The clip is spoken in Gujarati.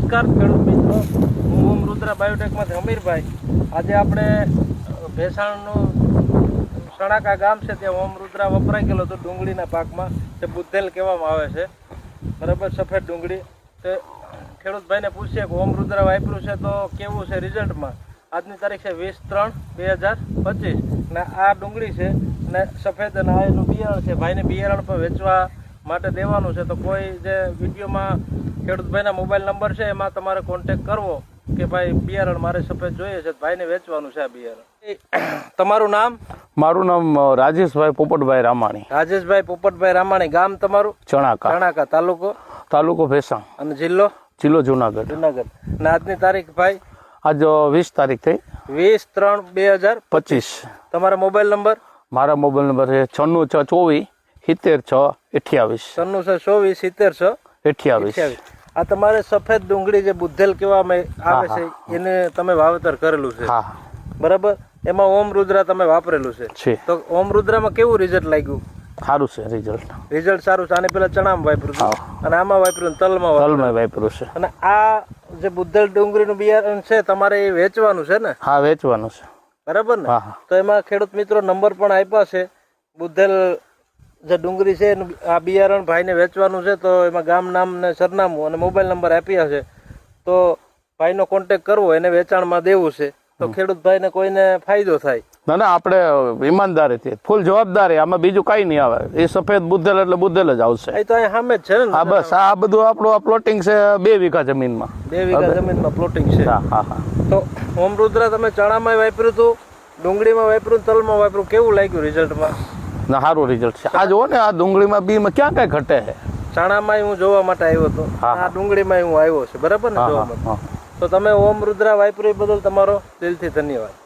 નમસ્કાર ખેડૂત મિત્રો. હું ઓમ રુદ્રા બાયોટેકમાંથી અમીરભાઈ. આજે આપણે ભેસાણનું સણાકા ગામ છે, ત્યાં ઓમ રુદ્રા વપરાઈ ગયેલો હતો ડુંગળીના પાકમાં. તે બુદ્ધેલ કહેવામાં આવે છે. બરાબર, સફેદ ડુંગળી. તે ખેડૂતભાઈને પૂછીએ કે ઓમ રુદ્રા વાપર્યું છે તો કેવું છે રિઝલ્ટમાં? આજની તારીખ છે વીસ ત્રણ બે હજાર પચીસ. ને આ ડુંગળી છે ને સફેદ અને આ એનું બિયારણ છે. ભાઈને બિયારણ પણ વેચવા માટે દેવાનું છે. તો કોઈ જે વિડીયોમાં ખેડૂતભાઈના મોબાઈલ નંબર છે એમાં તમારે કોન્ટેક કરવો કે ભાઈ બિયારણ મારે સફેદ જોઈએ છે ભાઈને વેચવાનું છે આ બિયારણ. તમારું નામ? મારું નામ રાજેશભાઈ પોપટભાઈ રામાણી. રાજેશભાઈ પોપટભાઈ રામાણી. ગામ તમારું? ચણાકા. ચણાકા. તાલુકો? તાલુકો ભેસાણ. અને જિલ્લો? જિલ્લો જુનાગઢ. જુનાગઢ. અને આજની તારીખ ભાઈ? આજ વીસ તારીખ થઈ. વીસ ત્રણ બે હજાર પચીસ. તમારા મોબાઈલ નંબર? મારા મોબાઈલ નંબર છે છન્નું છ ચોવીસ સિત્તેર છ અઠ્યાવીસ. સન્નું છે ચોવીસ સિત્તેર છ અઠ્યાવીસ. આ તમારે સફેદ ડુંગળી જે બુદ્ધેલ કહેવામાં આવે છે એને તમે વાવેતર કરેલું છે. હા. બરાબર? એમાં ઓમ રુદ્રા તમે વાપરેલું છે. તો ઓમ રુદ્રામાં કેવું રિઝલ્ટ લાગ્યું? સારું છે રિઝલ્ટ રિઝલ્ટ સારું છે. આને પેલા ચણામાં વાપર્યું છે અને આમાં વાપર્યું તલમાં તલમાં વાપર્યું છે. અને આ જે બુદ્ધેલ ડુંગળીનું બિયારણ છે તમારે એ વેચવાનું છે ને? હા વેચવાનું છે. બરાબર ને? તો એમાં ખેડૂત મિત્રો નંબર પણ આપ્યા છે. બુદ્ધેલ જે ડુંગળી છે આ બિયારણ ભાઈને વેચવાનું છે તો એમાં ગામ નામ ને સરનામું અને મોબાઈલ નંબર આપ્યા છે. તો ભાઈનો કોન્ટેક કરવો એને વેચાણમાં દેવું છે. તો ખેડૂત ભાઈને કોઈને ફાયદો થાય. ના ના આપણે ઈમાનદારીથી ફૂલ જવાબદારી આમાં બીજું કાંઈ નહીં આવે. એ સફેદ બુદ્ધેલ એટલે બુદ્ધેલ જ આવશે. એ તો અહીં સામે જ છે ને. હા બસ આ બધું આપણું આ પ્લોટિંગ છે બે વીઘા જમીનમાં. બે વીઘા જમીનમાં પ્લોટિંગ છે. હા હા હા. તો ઓમ રુદ્રા તમે ચણામાં વાપર્યું હતું ડુંગળીમાં વાપર્યું તલમાં વાપર્યું કેવું લાગ્યું રિઝલ્ટમાં ના સારું રિઝલ્ટ છે. આ જુઓ ને આ ડુંગળીમાં બીમાં ક્યાં કાંઈ ઘટે છે? ચણામાં હું જોવા માટે આવ્યો હતો. આ ડુંગળીમાં હું આવ્યો છે. બરાબર ને જોવા માટે? તો તમે ઓમ રુદ્રા વાપર્યું બદલ તમારો દિલથી ધન્યવાદ.